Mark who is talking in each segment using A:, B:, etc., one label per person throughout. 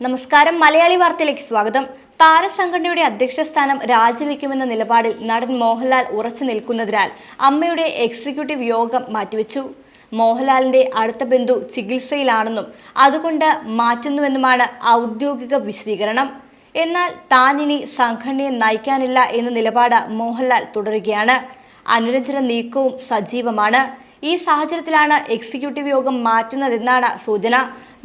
A: നമസ്കാരം. മലയാളി വാർത്തയിലേക്ക് സ്വാഗതം. താരസംഘടനയുടെ അധ്യക്ഷ സ്ഥാനം രാജിവെക്കുമെന്ന നിലപാടിൽ നടൻ മോഹൻലാൽ ഉറച്ചു നിൽക്കുന്നതിനാൽ അമ്മയുടെ എക്സിക്യൂട്ടീവ് യോഗം മാറ്റിവെച്ചു. മോഹൻലാലിന്റെ അടുത്ത ബന്ധു ചികിത്സയിലാണെന്നും അതുകൊണ്ട് മാറ്റുന്നുവെന്നുമാണ് ഔദ്യോഗിക വിശദീകരണം. എന്നാൽ താൻ ഇനി സംഘടനയെ നയിക്കാനില്ല എന്ന നിലപാട് മോഹൻലാൽ തുടരുകയാണ്. അനുരഞ്ജന നീക്കവും സജീവമാണ്. ഈ സാഹചര്യത്തിലാണ് എക്സിക്യൂട്ടീവ് യോഗം മാറ്റുന്നതെന്നാണ് സൂചന.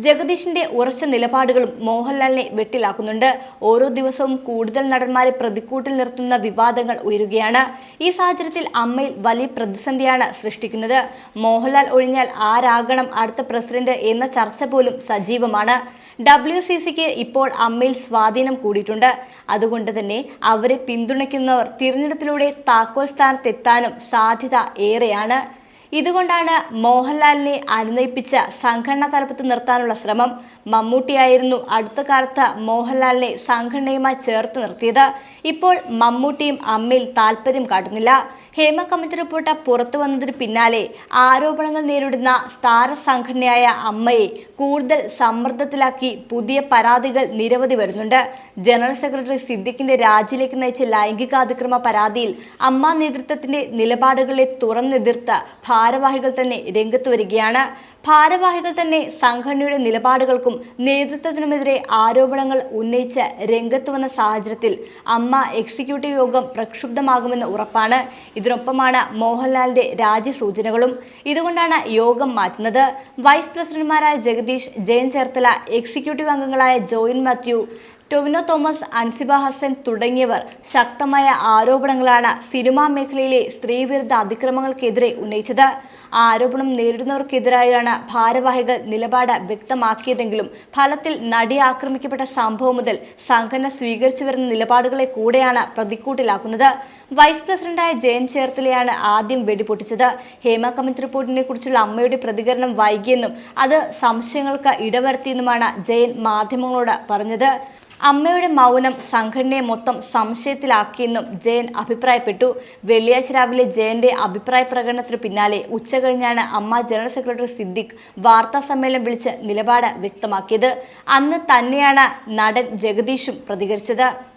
A: ജഗദീഷിന്റെ ഉറച്ച നിലപാടുകളും മോഹൻലാലിനെ വെട്ടിലാക്കുന്നുണ്ട്. ഓരോ ദിവസവും കൂടുതൽ നടന്മാരെ പ്രതിക്കൂട്ടിൽ നിർത്തുന്ന വിവാദങ്ങൾ ഉയരുകയാണ്. ഈ സാഹചര്യത്തിൽ അമ്മയിൽ വലിയ പ്രതിസന്ധിയാണ് സൃഷ്ടിക്കുന്നത്. മോഹൻലാൽ ഒഴിഞ്ഞാൽ ആരാകണം അടുത്ത പ്രസിഡന്റ് എന്ന ചർച്ച പോലും സജീവമാണ്. ഡബ്ല്യു സി സിക്ക് ഇപ്പോൾ അമ്മയിൽ സ്വാധീനം കൂടിയിട്ടുണ്ട്. അതുകൊണ്ട് തന്നെ അവരെ പിന്തുണയ്ക്കുന്നവർ തിരഞ്ഞെടുപ്പിലൂടെ താക്കോൽ സ്ഥാനത്തെത്താനും സാധ്യത ഏറെയാണ്. ഇതുകൊണ്ടാണ് മോഹൻലാലിനെ അനുനയിപ്പിച്ച സംഘടനാ തലപ്പത്ത് നിർത്താനുള്ള ശ്രമം. മമ്മൂട്ടിയായിരുന്നു അടുത്ത കാലത്ത് മോഹൻലാലിനെ സംഘടനയുമായി ചേർത്ത് നിർത്തിയത്. ഇപ്പോൾ മമ്മൂട്ടിയും അമ്മയിൽ താല്പര്യം കാട്ടുന്നില്ല. ഹേമ കമ്മിറ്റി റിപ്പോർട്ട് പുറത്തു വന്നതിന് പിന്നാലെ ആരോപണങ്ങൾ നേരിടുന്ന താരസംഘടനയായ അമ്മയെ കൂടുതൽ സമ്മർദ്ദത്തിലാക്കി പുതിയ പരാതികൾ നിരവധി വരുന്നുണ്ട്. ജനറൽ സെക്രട്ടറി സിദ്ദിഖിന്റെ രാജിയിലേക്ക് നയിച്ച ലൈംഗികാതിക്രമ പരാതിയിൽ അമ്മ നേതൃത്വത്തിന്റെ നിലപാടുകളെ തുറന്നെതിർത്ത ഭാരവാഹികൾ തന്നെ രംഗത്ത് വരികയാണ്. ഭാരവാഹികൾ തന്നെ സംഘടനയുടെ നിലപാടുകൾക്കും നേതൃത്വത്തിനുമെതിരെ ആരോപണങ്ങൾ ഉന്നയിച്ച് രംഗത്ത് വന്ന സാഹചര്യത്തിൽ അമ്മ എക്സിക്യൂട്ടീവ് യോഗം പ്രക്ഷുബ്ധമാകുമെന്ന് ഉറപ്പാണ്. ഇതിനൊപ്പമാണ് മോഹൻലാലിന്റെ രാജി സൂചനകളും ഇതുകൊണ്ടാണ് യോഗം മാറ്റുന്നത്. വൈസ് പ്രസിഡന്റുമാരായ ജഗദീഷ് ജയൻ ചേർത്തല എക്സിക്യൂട്ടീവ് അംഗങ്ങളായ ജോയിൻ മാത്യു ടൊവിനോ തോമസ് അൻസിബ ഹസൻ തുടങ്ങിയവർ ശക്തമായ ആരോപണങ്ങളാണ് സിനിമാ മേഖലയിലെ സ്ത്രീവിരുദ്ധ അതിക്രമങ്ങൾക്കെതിരെ ഉന്നയിച്ചത്. ആരോപണം നേരിടുന്നവർക്കെതിരായാണ് ഭാരവാഹികൾ നിലപാട് വ്യക്തമാക്കിയതെങ്കിലും ഫലത്തിൽ നടി ആക്രമിക്കപ്പെട്ട സംഭവം മുതൽ സംഘടന സ്വീകരിച്ചു വരുന്ന നിലപാടുകളെ കൂടെയാണ് പ്രതിക്കൂട്ടിലാക്കുന്നത്. വൈസ് പ്രസിഡന്റായ ജയൻ ചേർത്തലയാണ് ആദ്യം വെടിപൊട്ടിച്ചത്. ഹേമ കമ്മിറ്റി റിപ്പോർട്ടിനെ കുറിച്ചുള്ള അമ്മയുടെ പ്രതികരണം വൈകിയെന്നും അത് സംശയങ്ങൾക്ക് ഇടവരുത്തിയെന്നുമാണ് ജയൻ മാധ്യമങ്ങളോട് പറഞ്ഞത്. അമ്മയുടെ മൗനം സംഘടനയെ മൊത്തം സംശയത്തിലാക്കിയെന്നും ജയൻ അഭിപ്രായപ്പെട്ടു. വെള്ളിയാഴ്ച രാവിലെ ജയന്റെ അഭിപ്രായ പ്രകടനത്തിന് പിന്നാലെ ഉച്ചകഴിഞ്ഞാണ് അമ്മ ജനറൽ സെക്രട്ടറി സിദ്ദിഖ് വാർത്താ സമ്മേളനം വിളിച്ച് നിലപാട് വ്യക്തമാക്കിയത്. അന്ന് തന്നെയാണ് നടൻ ജഗദീഷും പ്രതികരിച്ചത്.